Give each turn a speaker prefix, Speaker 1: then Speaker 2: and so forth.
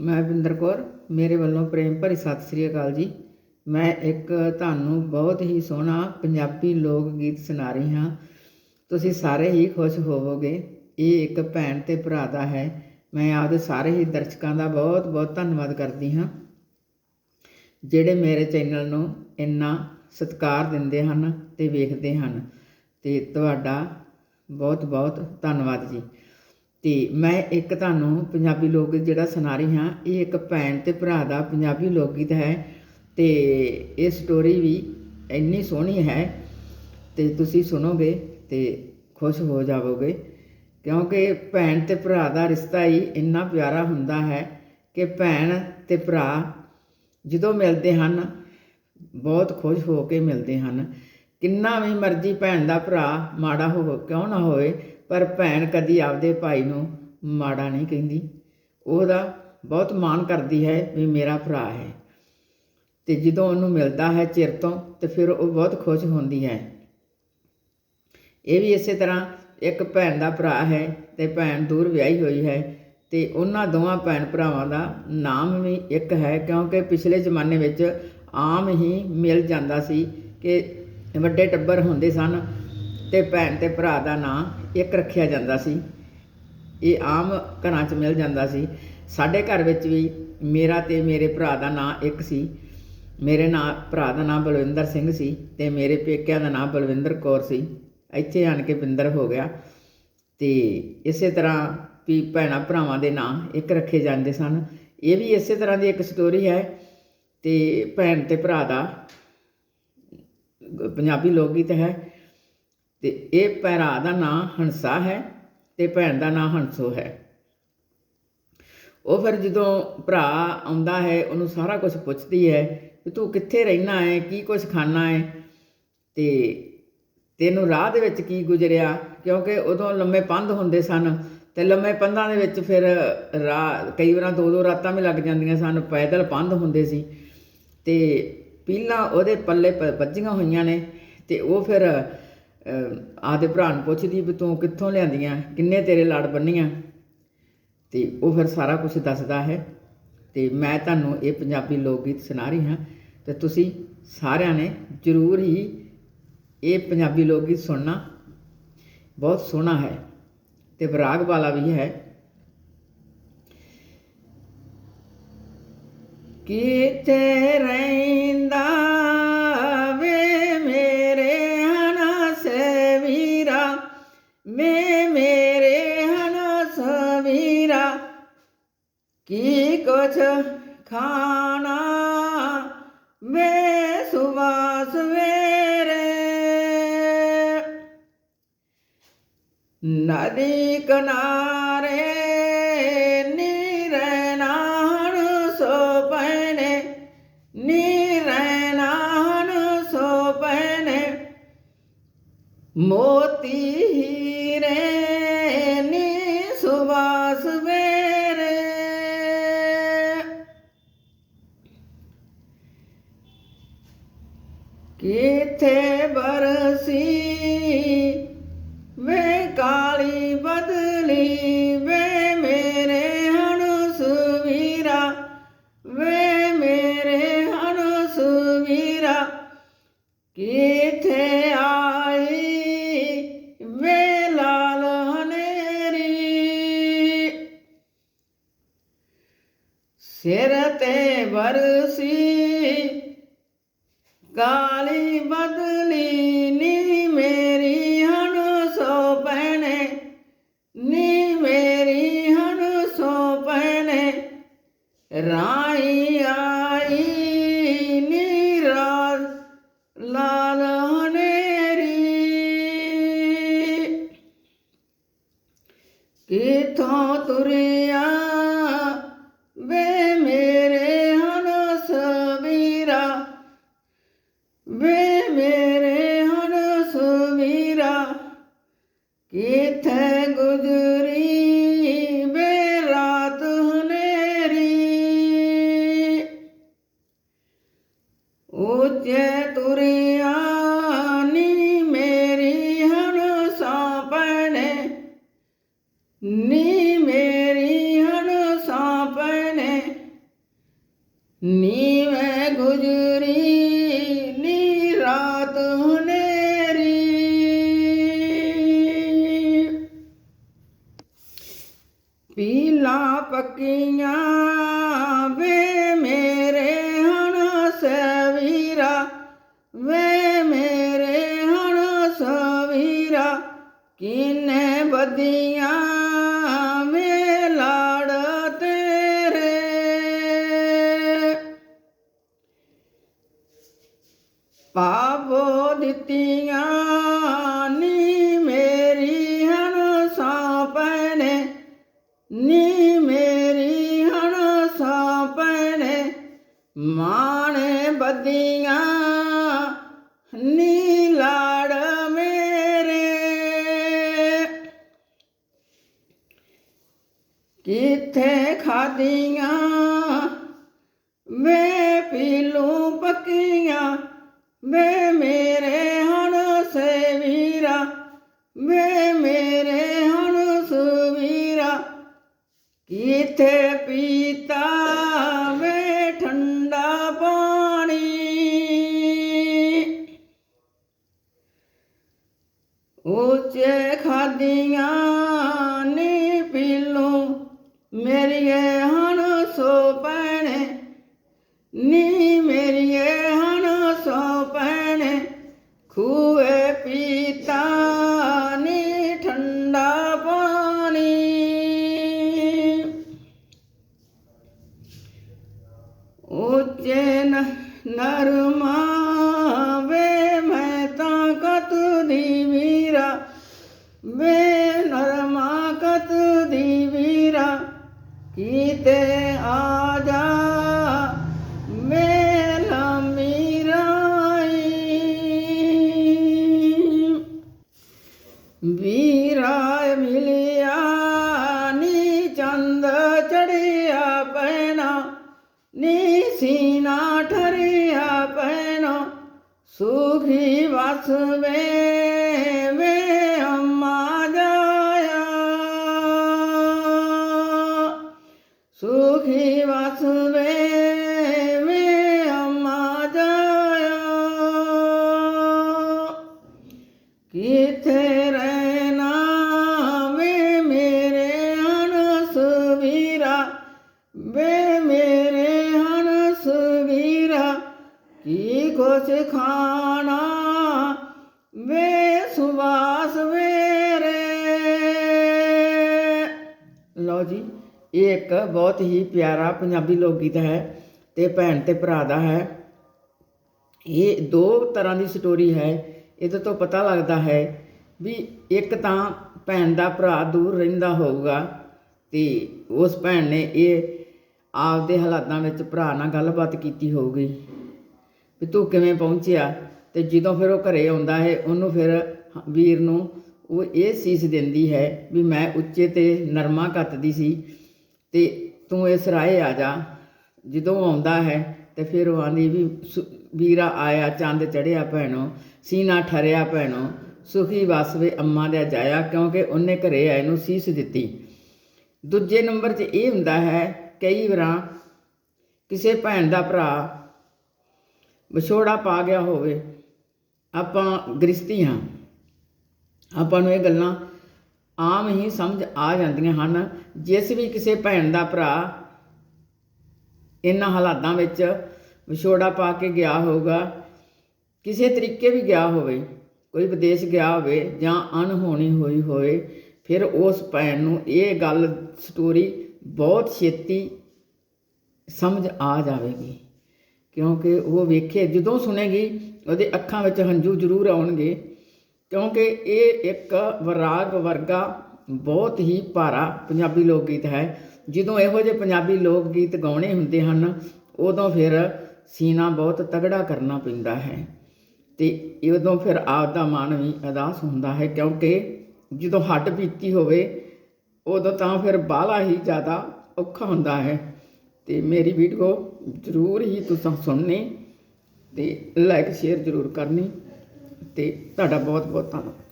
Speaker 1: ਮੈਂ ਵਿੰਦਰ ਕੌਰ, ਮੇਰੇ ਵੱਲੋਂ ਪ੍ਰੇਮ ਭਰੀ ਸਤਿ ਸ੍ਰੀ ਅਕਾਲ ਜੀ। ਮੈਂ ਇੱਕ ਤੁਹਾਨੂੰ ਬਹੁਤ ਹੀ ਸੋਹਣਾ ਪੰਜਾਬੀ ਲੋਕ ਗੀਤ ਸੁਣਾ ਰਹੀ ਹਾਂ। ਤੁਸੀਂ ਸਾਰੇ ਹੀ ਖੁਸ਼ ਹੋਵੋਗੇ। ਇਹ ਇੱਕ ਭੈਣ ਤੇ ਭਰਾ ਦਾ ਹੈ। ਮੈਂ ਆਪਦੇ ਸਾਰੇ ਹੀ ਦਰਸ਼ਕਾਂ ਦਾ ਬਹੁਤ ਬਹੁਤ ਧੰਨਵਾਦ ਕਰਦੀ ਹਾਂ। ਜਿਹੜੇ ਮੇਰੇ ਚੈਨਲ ਨੂੰ ਇੰਨਾ ਸਤਿਕਾਰ ਦਿੰਦੇ ਹਨ ਤੇ ਵੇਖਦੇ ਹਨ, ਤੇ ਤੁਹਾਡਾ ਬਹੁਤ ਬਹੁਤ ਧੰਨਵਾਦ ਜੀ। ਅਤੇ ਮੈਂ ਇੱਕ ਤੁਹਾਨੂੰ ਪੰਜਾਬੀ ਲੋਕ ਗੀਤ ਜਿਹੜਾ ਸੁਣਾ ਰਹੀ ਹਾਂ, ਇਹ ਇੱਕ ਭੈਣ ਅਤੇ ਭਰਾ ਦਾ ਪੰਜਾਬੀ ਲੋਕ ਗੀਤ ਹੈ ਅਤੇ ਇਹ ਸਟੋਰੀ ਵੀ ਇੰਨੀ ਸੋਹਣੀ ਹੈ ਅਤੇ ਤੁਸੀਂ ਸੁਣੋਗੇ ਅਤੇ ਖੁਸ਼ ਹੋ ਜਾਵੋਗੇ। ਕਿਉਂਕਿ ਭੈਣ ਅਤੇ ਭਰਾ ਦਾ ਰਿਸ਼ਤਾ ਹੀ ਇੰਨਾ ਪਿਆਰਾ ਹੁੰਦਾ ਹੈ ਕਿ ਭੈਣ ਅਤੇ ਭਰਾ ਜਦੋਂ ਮਿਲਦੇ ਹਨ, ਬਹੁਤ ਖੁਸ਼ ਹੋ ਕੇ ਮਿਲਦੇ ਹਨ। ਕਿੰਨਾ ਵੀ ਮਰਜ਼ੀ ਭੈਣ ਦਾ ਭਰਾ ਮਾੜਾ ਹੋ ਕਿਉਂ ਨਾ ਹੋਵੇ ਪਰ ਭੈਣ ਕਦੀ ਆਪਦੇ ਭਾਈ ਨੂੰ ਮਾੜਾ ਨਹੀਂ ਕਹਿੰਦੀ। ਉਹਦਾ ਬਹੁਤ ਮਾਣ ਕਰਦੀ ਹੈ ਵੀ ਮੇਰਾ ਭਰਾ ਹੈ। ਤੇ ਜਦੋਂ ਉਹਨੂੰ ਮਿਲਦਾ ਹੈ ਚਿਰ ਤੋਂ, ਤੇ ਫਿਰ ਉਹ ਬਹੁਤ ਖੁਸ਼ ਹੁੰਦੀ ਹੈ। ਇਹ ਵੀ ਇਸੇ ਤਰ੍ਹਾਂ ਇੱਕ ਭੈਣ ਦਾ ਭਰਾ ਹੈ ਤੇ ਭੈਣ ਦੂਰ ਵਿਆਹੀ ਹੋਈ ਹੈ ਤੇ ਉਹਨਾਂ ਦੋਵਾਂ ਭੈਣ ਭਰਾਵਾਂ ਦਾ ਨਾਮ ਵੀ ਇੱਕ ਹੈ ਕਿਉਂਕਿ ਪਿਛਲੇ ਜ਼ਮਾਨੇ ਵਿੱਚ ਆਮ ਹੀ ਮਿਲ ਜਾਂਦਾ ਸੀ ਕਿ ਵੱਡੇ ਟੱਬਰ ਹੁੰਦੇ ਸਨ ਤੇ ਭੈਣ ਤੇ ਭਰਾ ਦਾ ਨਾਂ ਇੱਕ ਰੱਖਿਆ ਜਾਂਦਾ ਸੀ। ਇਹ ਆਮ ਘਰਾਂ 'ਚ ਮਿਲ ਜਾਂਦਾ ਸੀ। ਸਾਡੇ ਘਰ ਵਿੱਚ ਵੀ ਮੇਰਾ ਤੇ ਮੇਰੇ ਭਰਾ ਦਾ ਨਾਂ ਇੱਕ ਸੀ। ਮੇਰੇ ਨਾਂ, ਭਰਾ ਦਾ ਨਾਂ ਬਲਵਿੰਦਰ ਸਿੰਘ ਸੀ ਤੇ ਮੇਰੇ ਪੇਕਿਆਂ ਦਾ ਨਾਂ ਬਲਵਿੰਦਰ ਕੌਰ ਸੀ। ਇੱਥੇ ਆਣ ਕੇ ਬਿੰਦਰ ਹੋ ਗਿਆ ਤੇ ਇਸੇ ਤਰ੍ਹਾਂ ਵੀ ਭੈਣਾਂ ਭਰਾਵਾਂ ਦੇ ਨਾਂ ਇੱਕ ਰੱਖੇ ਜਾਂਦੇ ਸਨ। ਇਹ ਵੀ ਇਸੇ ਤਰ੍ਹਾਂ ਦੀ ਇੱਕ ਸਟੋਰੀ ਹੈ ਤੇ ਭੈਣ ਤੇ ਭਰਾ ਦਾ ਪੰਜਾਬੀ ਲੋਕ ਗੀਤ ਹੈ। ਤੇ ਇਹ ਭਰਾ ਦਾ ਨਾਂ ਹੰਸਾ ਹੈ ਤੇ ਭੈਣ ਦਾ ਨਾਂ ਹੰਸੋ ਹੈ। ਉਹ ਫਿਰ ਜਦੋਂ ਭਰਾ ਆਉਂਦਾ ਹੈ, ਉਹਨੂੰ ਸਾਰਾ ਕੁਝ ਪੁੱਛਦੀ ਹੈ ਕਿ ਤੂੰ ਕਿੱਥੇ ਰਹਿਣਾ ਹੈ, ਕੀ ਕੁਝ ਖਾਣਾ ਹੈ ਤੇ ਤੈਨੂੰ ਰਾਹ ਦੇ ਵਿੱਚ ਕੀ ਗੁਜ਼ਰਿਆ? ਕਿਉਂਕਿ ਉਦੋਂ ਲੰਮੇ ਪੰਧ ਹੁੰਦੇ ਸਨ ਤੇ ਲੰਮੇ ਪੰਧਾਂ ਦੇ ਵਿੱਚ ਫਿਰ ਰਾਹ ਕਈ ਵਾਰਾਂ ਦੋ ਦੋ ਰਾਤਾਂ ਵੀ ਲੱਗ ਜਾਂਦੀਆਂ ਸਨ, ਪੈਦਲ ਪੰਧ ਹੁੰਦੇ ਸੀ ਤੇ ਪੀਲਾਂ ਉਹਦੇ ਪੱਲੇ ਪ- ਵੱਜੀਆਂ ਹੋਈਆਂ ਨੇ ਤੇ ਉਹ ਫਿਰ ਆਦੇ ਭਰਾ ਨੂੰ ਪੁੱਛਦੀ ਵੀ ਤੂੰ ਕਿੱਥੋਂ ਲਿਆਂਦੀਆਂ? ਕਿੰਨੇ ਤੇਰੇ ਲੜ ਬੰਨੀਆਂ? ਤੇ ਉਹ ਫਿਰ ਸਾਰਾ ਕੁਝ ਦੱਸਦਾ ਹੈ। ਤੇ ਮੈਂ ਤੁਹਾਨੂੰ ਇਹ ਪੰਜਾਬੀ ਲੋਕ ਗੀਤ ਸੁਣਾ ਰਹੀ ਹਾਂ। ਤੇ ਤੁਸੀਂ ਸਾਰਿਆਂ ਨੇ ਜ਼ਰੂਰ ਹੀ ਇਹ ਪੰਜਾਬੀ ਲੋਕ ਗੀਤ ਸੁਣਨਾ ਬਹੁਤ ਸੋਹਣਾ ਹੈ। ਤੇ ਵਿਰਾਗ ਵਾਲਾ ਵੀ ਹੈ। ਕਿਤੇ ਰਹਿੰਦਾ ਕੁਛ ਖਾਣਾ ਵੇ ਸੁਬਹ ਸਵੇਰੇ ਨਦੀ ਕਿਨਾਰੇ ਨੀਰੇ ਸੋ ਪੈਣੇ, ਨੀਰੇ ਨਾਹਣ ਸੋ ਪੈਣੇ। ਮੋਤੀ ਹੀਰੇ ਤੇ ਬਰਸੀ ਕਾਲੀ ਬਦਲੀ ਨੀ ਮੇਰੀ ਹਣ ਸੋ ਪੈਣੇ ਨੀ ਮੇਰੀ ਹਣ ਸੋ ਪੈਣੇ ਰਾਈ ਆਈ ਨੀ ਰਾਤ ਲਾਲ ਹਨੇਰੀ। ਕਿਥੋਂ ਤੁਰਿਆ ਕਿਥੇ ਗੁਜਰੀ ਵੇ ਰਾਤ ਹਨੇਰੀ। ਉੱਚੇ ਤੁਰਿਆ ਨੀ ਮੇਰੀ ਹਨਸਾ ਪੈਣੇ। ਨੀ ਕਿਨੇ ਬਦੀਆਂ ਲਾੜ ਤੇਰੇ। ਪਾਵੋ ਦਿੱਤੀਆਂ ਨੀ ਮੇਰੀ ਹਣ ਸਾਪਣੇ ਨੀ ਮੇਰੀ ਹਣ ਸਾਪਣੇ ਮਾਣੇ ਬਦੀਆਂ ਕਿੱਥੇ ਖਾਦੀਆਂ ਵੇ ਪੀਲੂ ਪੱਕੀਆਂ, ਵੇ ਮੇਰੇ ਹਣ ਸੇਵੀਰਾ, ਵੇ ਮੇਰੇ ਹਣ ਸੁਵੀਰਾ। ਕਿੱਥੇ ਪੀਤਾ ਵੇ ਠੰਡਾ ਪਾਣੀ? ਉੱਚੇ ਖਾਦੀਆਂ ਨ- ਨਰਮਾ ਵੇ ਮੈਂ ਤਾਂ ਕਤ ਦੀ ਵੀਰਾ। ਵੇ ਨਰਮਾ ਕਤ ਦੀ ਵੀਰਾ, ਕੀਤੇ ਆ ਜਾ ਮੇਰਾ ਮੀਰਾਈ। ਵੀ ਸੁਖੀ ਵਸਵੇ ਵੇ ਅੰਮਾ ਜਾਇਆ। ਸੁਖੀ ਵਸਵੇ ਵੇ ਅੰਮਾ ਜਾਇਆ। ਕਿਥੇ ਰਹਿਣਾ ਵੇ ਮੇਰੇ ਕੀ ਕੁਛ ਖਾਣਾ ਵੇ ਸੁਵਾਸ ਵੇਰੇ। ਲਓ ਜੀ, ਇਹ ਇੱਕ ਬਹੁਤ ਹੀ ਪਿਆਰਾ ਪੰਜਾਬੀ ਲੋਕ ਗੀਤ ਹੈ ਤੇ ਭੈਣ ਤੇ ਭਰਾ ਦਾ ਹੈ। ਇਹ ਦੋ ਤਰ੍ਹਾਂ ਦੀ ਸਟੋਰੀ ਹੈ। ਇਹਦੇ ਤੋਂ ਪਤਾ ਲੱਗਦਾ ਹੈ ਵੀ ਇੱਕ ਤਾਂ ਭੈਣ ਦਾ ਭਰਾ ਦੂਰ ਰਹਿੰਦਾ ਹੋਊਗਾ ਤੇ ਉਸ ਭੈਣ ਨੇ ਇਹ ਆਪਦੇ ਹਾਲਾਤਾਂ ਵਿੱਚ ਭਰਾ ਨਾਲ ਗੱਲਬਾਤ ਕੀਤੀ ਹੋਊਗੀ। ਵੀ ਤੂੰ ਕਿਵੇਂ ਪਹੁੰਚਿਆ? ਤੇ ਜਦੋਂ ਫਿਰ ਉਹ ਘਰੇ ਆਉਂਦਾ ਹੈ, ਉਹਨੂੰ ਫਿਰ ਵੀਰ ਨੂੰ ਉਹ ਇਹ ਸੀਸ ਦਿੰਦੀ ਹੈ ਵੀ ਮੈਂ ਉੱਚੇ ਤੇ ਨਰਮਾ ਕੱਤਦੀ ਸੀ ਤੇ ਤੂੰ ਇਸ ਰਾਹੇ ਆ ਜਾ। ਜਦੋਂ ਆਉਂਦਾ ਹੈ ਤੇ ਫਿਰ ਉਹ ਆਂਦੀ ਵੀ ਸੁ- ਵੀਰਾ ਆਇਆ, ਚੰਦ ਚੜਿਆ ਭੈਣੋ, ਸੀਨਾ ਠਰਿਆ ਭੈਣੋ, ਸੁਖੀ ਵਸਵੇ ਅੰਮਾ ਦਾ ਜਾਇਆ, ਕਿਉਂਕਿ ਉਹਨੇ ਘਰੇ ਆਏ ਨੂੰ ਸੀਸ ਦਿੱਤੀ। ਦੂਜੇ ਨੰਬਰ 'ਚ ਇਹ ਹੁੰਦਾ ਹੈ, ਕਈ ਵਾਰਾਂ ਕਿਸੇ ਭੈਣ ਦਾ ਭਰਾ ਵਿਛੋੜਾ ਪਾ ਗਿਆ ਹੋਵੇ, ਆਪਾਂ ਗ੍ਰਸਤੀ ਹਾਂ। ਆਪਾਂ ਨੂੰ ਇਹ ਗੱਲਾਂ ਆਮ ਹੀ ਸਮਝ ਆ ਜਾਂਦੀਆਂ ਹਨ। ਜਿਸ ਵੀ ਕਿਸੇ ਭੈਣ ਦਾ ਭਰਾ ਇਹਨਾਂ ਹਾਲਾਤਾਂ ਵਿੱਚ ਵਿਛੋੜਾ ਪਾ ਕੇ ਗਿਆ ਹੋਊਗਾ, ਕਿਸੇ ਤਰੀਕੇ ਵੀ ਗਿਆ ਹੋਵੇ, ਕੋਈ ਵਿਦੇਸ਼ ਗਿਆ ਹੋਵੇ ਜਾਂ ਅਣਹੋਣੀ ਹੋਈ ਹੋਵੇ, ਫਿਰ ਉਸ ਭੈਣ ਨੂੰ ਇਹ ਗੱਲ ਸਟੋਰੀ ਬਹੁਤ ਛੇਤੀ ਸਮਝ ਆ ਜਾਵੇਗੀ। ਕਿਉਂਕਿ ਉਹ ਵੇਖੇ, ਜਦੋਂ ਸੁਣੇਗੀ, ਉਹਦੇ ਅੱਖਾਂ ਵਿੱਚ ਹੰਝੂ ਜ਼ਰੂਰ ਆਉਣਗੇ। ਕਿਉਂਕਿ ਇਹ ਇੱਕ ਵਰਾਗ ਵਰਗਾ, ਬਹੁਤ ਹੀ ਭਾਰਾ ਪੰਜਾਬੀ ਲੋਕ ਗੀਤ ਹੈ। ਜਦੋਂ ਇਹੋ ਜਿਹੇ ਪੰਜਾਬੀ ਲੋਕ ਗੀਤ ਗਾਉਣੇ ਹੁੰਦੇ ਹਨ, ਉਦੋਂ ਫਿਰ ਸੀਨਾ ਬਹੁਤ ਤਗੜਾ ਕਰਨਾ ਪੈਂਦਾ ਹੈ। ਤੇ ਉਦੋਂ ਫਿਰ ਆਪ ਦਾ ਮਨ ਵੀ ਅਦਾਸ ਹੁੰਦਾ ਹੈ, ਕਿਉਂਕਿ ਜਦੋਂ ਹੱਡ ਪੀਤੀ ਹੋਵੇ, ਉਦੋਂ ਤਾਂ ਫਿਰ ਬਾਹਲਾ ਹੀ ਜ਼ਿਆਦਾ ਔਖਾ ਹੁੰਦਾ ਹੈ। ਤੇ ਮੇਰੀ ਵੀਡੀਓ ਜ਼ਰੂਰ ਹੀ ਤੁਸੀਂ ਸੁਣਨੀ ਤੇ ਲਾਈਕ ਸ਼ੇਅਰ ਜ਼ਰੂਰ ਕਰਨੀ ਤੇ ਤੁਹਾਡਾ ਬਹੁਤ ਬਹੁਤ ਧੰਨਵਾਦ।